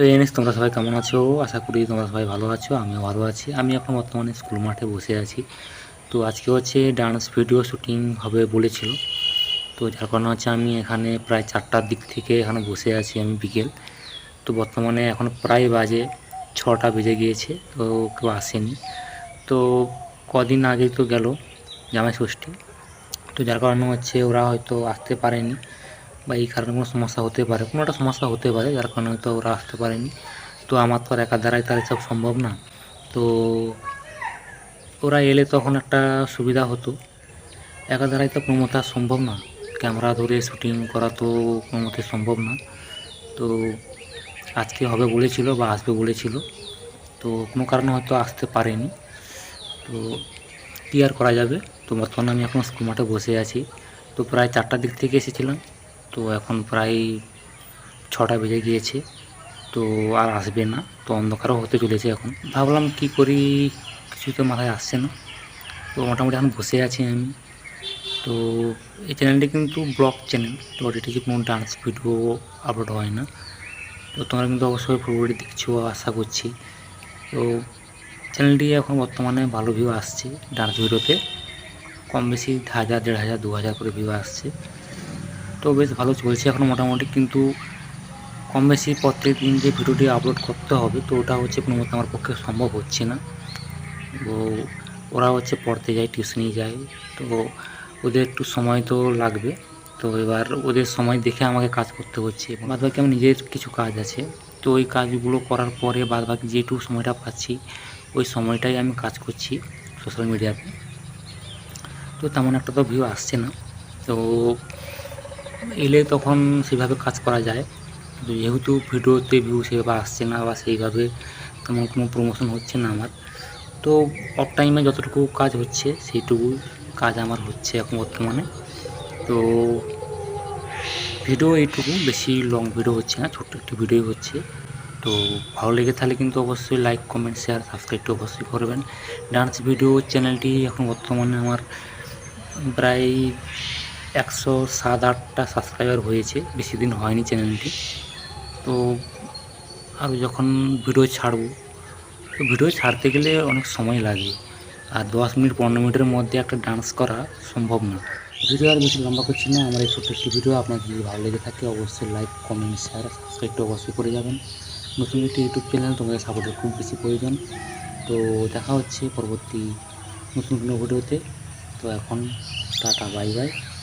তো এনএস তোমরা সবাই কেমন আছো? আশা করি তোমরা সবাই ভালো আছো, আমিও ভালো আছি। আমি এখন বর্তমানে স্কুল মাঠে বসে আছি। তো আজকে হচ্ছে ডান্স ভিডিও শুটিং হবে বলেছিল। তো যার কারণে হচ্ছে আমি এখানে প্রায় চারটার দিক থেকে এখানে বসে আছি আমি বিকেল। তো বর্তমানে এখন প্রায় বাজে ছটা বেজে গিয়েছে, তো কেউ আসেনি। তো কদিন আগে তো গেল জামাই ষষ্ঠী। তো যার কারণে হচ্ছে ওরা হয়তো আসতে পারেনি। বা এই কারণে কোনো সমস্যা হতে পারে, কোনো একটা সমস্যা হতে পারে, যার কারণে হয়তো ওরা আসতে পারেনি। তো আমার তো আর একার দ্বারাই তার সব সম্ভব না। তো ওরা এলে তখন একটা সুবিধা হতো। একা দ্বারাই তো কোনো মতে সম্ভব না। ক্যামেরা ধরে শুটিং করা তো কোনো মতে সম্ভব না। তো আজকে হবে বলেছিল বা আসবে বলেছিল। তো কোনো কারণে হয়তো আসতে পারেনি। তো কী আর করা যাবে? তো বর্তমানে আমি এখন স্কুল মাঠে বসে আছি। তো প্রায় চারটার দিক থেকে এসেছিলাম। তো এখন প্রায় ছটা বেজে গিয়েছে, তো আর আসবে না, তো অন্ধকারও হতে চলেছে এখন। ভাবলাম কি করি, কিছুই তো মাথায় আসছে না। তো মোটামুটি এখন বসে আছি আমি। তো এই চ্যানেলটি কিন্তু ব্লগ চ্যানেল তো এটি কোনো ডান্স ভিডিও আপলোড হয় না। তো তোমরা কিন্তু অবশ্যই পুরোপুরি দেখছ, আশা করছি। তো চ্যানেলটি এখন বর্তমানে ভালো ভিউ আসছে ডান্স ভিডিওতে কম বেশি হাজার, দেড় হাজার, দু হাজার করে ভিউ আসছে। তো বেশ ভালো চলছে এখন মোটামুটি, কিন্তু কম বেশি প্রত্যেক দিন যে ভিডিওটি আপলোড করতে হবে, তো ওটা হচ্ছে কোনো মতো আমার পক্ষে সম্ভব হচ্ছে না। তো ওরা হচ্ছে পড়তে যায় টিউশনি যায়, তো ওদের একটু সময় তো লাগবে। তো এবার ওদের সময় দেখে আমাকে কাজ করতে হচ্ছে বাদ বাকি আমার নিজের কিছু কাজ আছে। তো ওই কাজগুলো করার পরে বাদ বাকি যেটুকু সময়টা পাচ্ছি, ওই সময়টাই আমি কাজ করছি সোশ্যাল মিডিয়াতে তো তেমন একটা তো ভিউ আসছে না। তো এলে তখন সেভাবে কাজ করা যায়। যেহেতু ভিডিওতে ভিউ সেভাবে আসছে না বা সেইভাবে তেমন কোনো প্রমোশন হচ্ছে না আমার। তো অফ টাইমে যতটুকু কাজ হচ্ছে সেইটুকু কাজ আমার হচ্ছে এখন বর্তমানে। তো ভিডিও এইটুকু, বেশি লং ভিডিও হচ্ছে না, ছোট্ট একটি ভিডিও হচ্ছে। তো ভালো লেগে থাকলে কিন্তু অবশ্যই লাইক কমেন্ট শেয়ার সাবস্ক্রাইবটা অবশ্যই করবেন। ডান্স ভিডিও চ্যানেলটি এখন বর্তমানে আমার প্রায় একশো সাত আটটা সাবস্ক্রাইবার হয়েছে, বেশি দিন হয়নি চ্যানেলটি তো আরও যখন ভিডিও ছাড়ব, তো ভিডিও ছাড়তে গেলে অনেক সময় লাগে। আর দশ মিনিট, পনেরো মিনিটের মধ্যে একটা ডান্স করা সম্ভব না। ভিডিও আর বেশি লম্বা করছি না, আমার এই ছোট্ট একটি ভিডিও আপনার যদি ভালো লেগে থাকে, অবশ্যই লাইক কমেন্ট শেয়ার সাবস্ক্রাইবটা অবশ্যই করে যাবেন। নতুন একটি ইউটিউব চ্যানেল তোমাদের সাপোর্টের খুব বেশি প্রয়োজন। তো দেখা হচ্ছে পরবর্তী নতুন কোনো ভিডিওতে তো। এখন টাটা বাই বাই